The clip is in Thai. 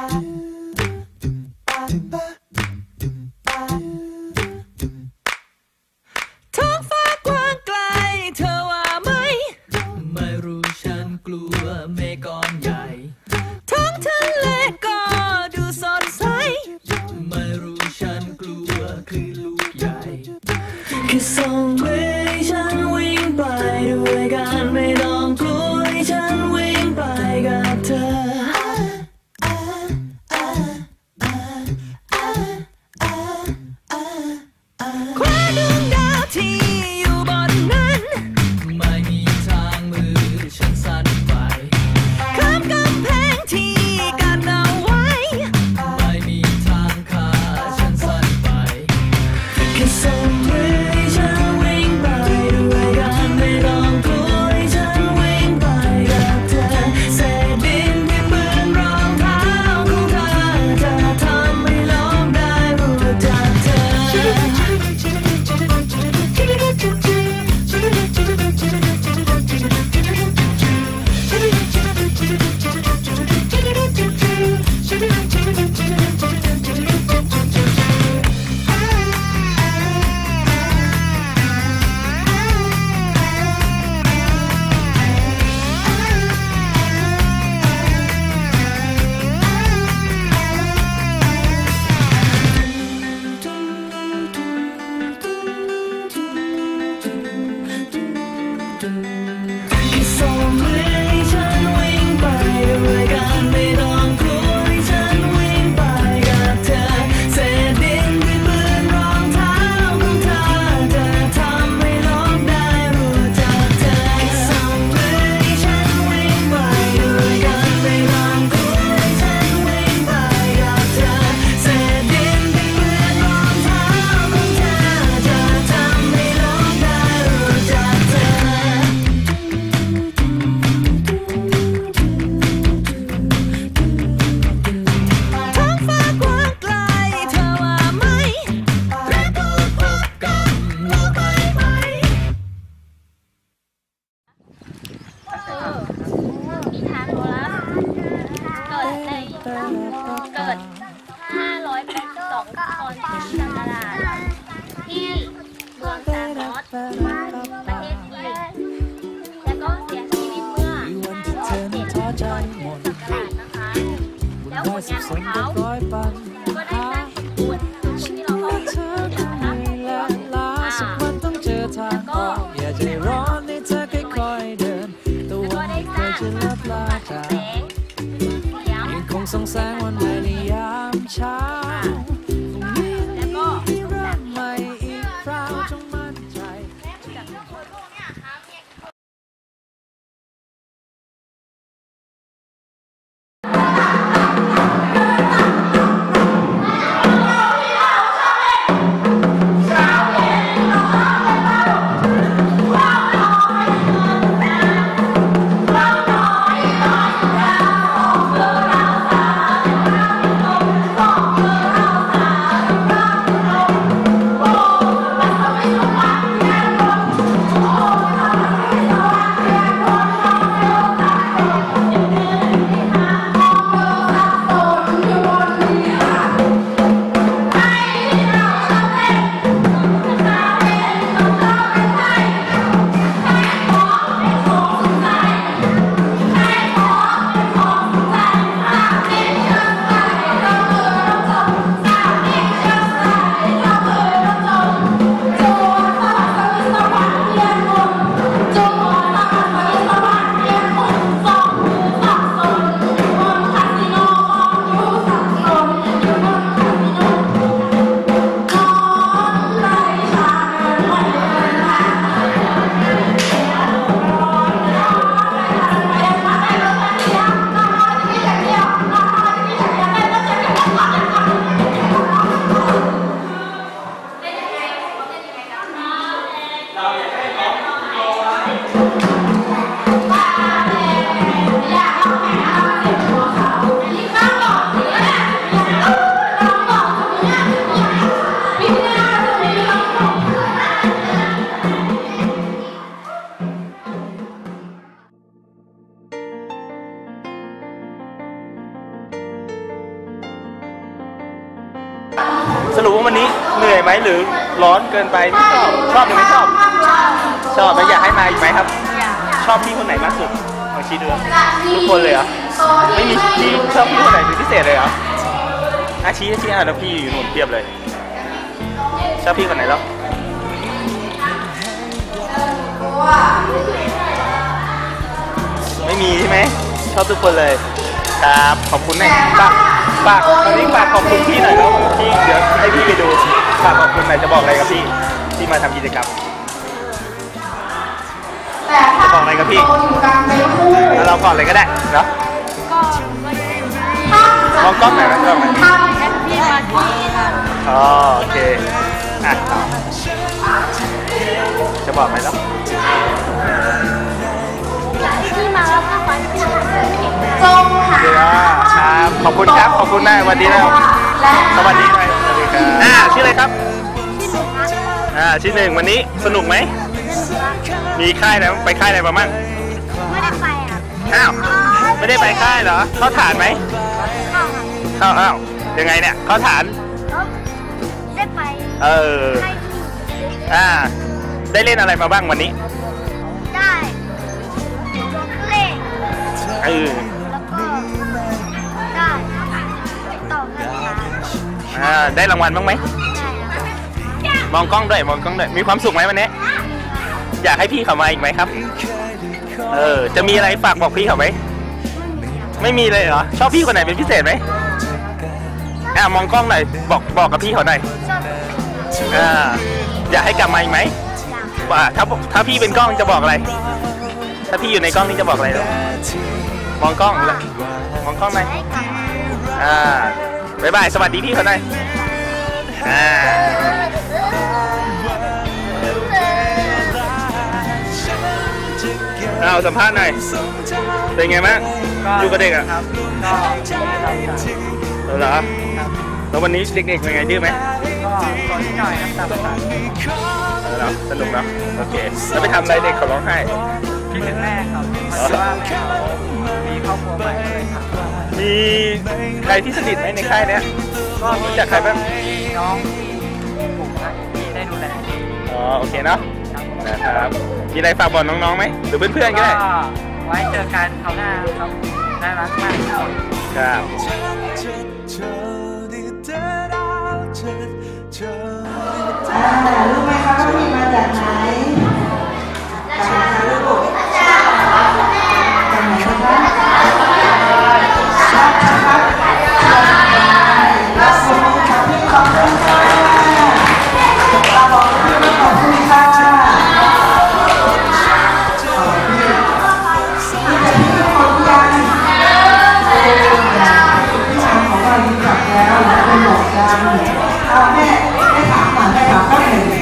ท้องฟ้ากว้างไกลเธอว่าไหม ไม่รู้ฉันกลัวเมฆก้อนใหญ่ ท้องทะเลก็ดูสดใส ไม่รู้ฉันกลัวคลื่ลูกใหญ่ Cause ง It's so real. ด 582ก็เอาไปตลาดที่เมืองซานอสประเทศจีนแล้วก็เสียชีวิตเมื่อ507ก่อนที่จะสักาชนะคะ แล้วผลงานของเขาก็ ส่องแสงวันใหม่ในยามเช้า รุปว่าวันนี้เหนื่อยไหมหรือร้อนเกินไปไม่ชอบชอบหรือไม่ชอบ ชอบแล้วอยากให้มาอีกไหมครับ ชอบพี่คนไหนมากสุดลองชี้ดูทุกคนเลยเหรอไม่มีพี่ชอบพี่คนไหนเป็นพิเศษเลยเหรออาชี้ชี้อะแล้วพี่อยู่หนุนเทียบเลย ชอบพี่คนไหนแล้วไม่มีใช่ไหมชอบทุกคนเลย ครับขอบคุณนะฝากฝากตอนนี้ฝาขอบคุณพี่เดี๋ยวให้พี่ไปดู ฝากขอบคุณหน่อยจะบอกอะไรกับพี่ที่มาทำกิจกรรมจะบอกอะไรกับพี่แล้วเราก่อนเลยก็ได้เนาะก็มองกล้องหน่อยนะกล้องหน่อยแฮปปี้มาที่ค่ะอ๋อโอเคอะต่อจะบอกอะไรแล้วที่มาแล้วก็ฟันที่เดี๋ยวครับขอบคุณครับขอบคุณนะสวัสดีนะสวัสดีหน่อยสวัสดีครับอ่าชื่ออะไรครับ อ่าชื่อหนึ่งวันนี้สนุกไหม มีค่ายนะไปค่ายอะไรมามั่งไม่ได้ไปอะอ้าวไม่ได้ไปค่ายเหรอเข้าฐานไหมเข้าอะเข้าอ้าวยังไงเนี่ยเข้าฐานแล้วได้ไปเออให้ที่อ่าได้เล่นอะไรมาบ้างวันนี้ ได้เลขเออแล้วก็ได้ต่อกันค่ะอ่าได้รางวัลบ้างไหมได้แล้ว มองกล้องด้วยมองกล้องด้วยมีความสุขไหมวันนี้ อยากให้พี่เขามาอีกไหมครับ เออ จะมีอะไรฝากบอกพี่เขาไหมไม่มีเลยเหรอ ชอบพี่คนไหนเป็นพิเศษไหมอ่ามองกล้องหน่อยบอกบอกกับพี่เขาหน่อยอ่าอยากให้กลับมาอีกไหมว่าถ้าถ้าพี่เป็นกล้องจะบอกอะไร ถ้าพี่อยู่ในกล้องนี่จะบอกอะไรหรอมองกล้องเลยมองกล้องหน่อยให้กลับมอ่าบ๊ายบาย สวัสดีพี่เขาหน่อยอ่า เอาสัมภาษณ์หน่อย เป็นไงบ้างอยู่กับเด็กอะครับก็ได้รับการเหรอแล้ววันนี้เด็กๆเป็นไงดื้อไหมก็ตอนที่หน่อยครับตามภาษาเออเหรอสนุกเนาะโอเค แล้วไปทำอะไรเด็กเขาร้องไห้คิดถึงแม่ครับเพราะว่าแม่เขามีครอบครัวใหม่เลยครับมีใครที่สนิทไหมในค่ายเนี้ยก็รู้จักใครบ้างน้องที่กลุ่มนะที่ได้ดูแลอ๋อโอเคเนาะ นะครับมีอะไรฝากบอกน้องๆไหมหรือเพื่อนๆก็ได้ไว้เจอกันคราวหน้าครับน่ารักมากครับครับอ่ารู้ไหมคะว่าพี่มาจากไหน แม่แม่ถามก่อนแม่ถามแป๊หนึ่ง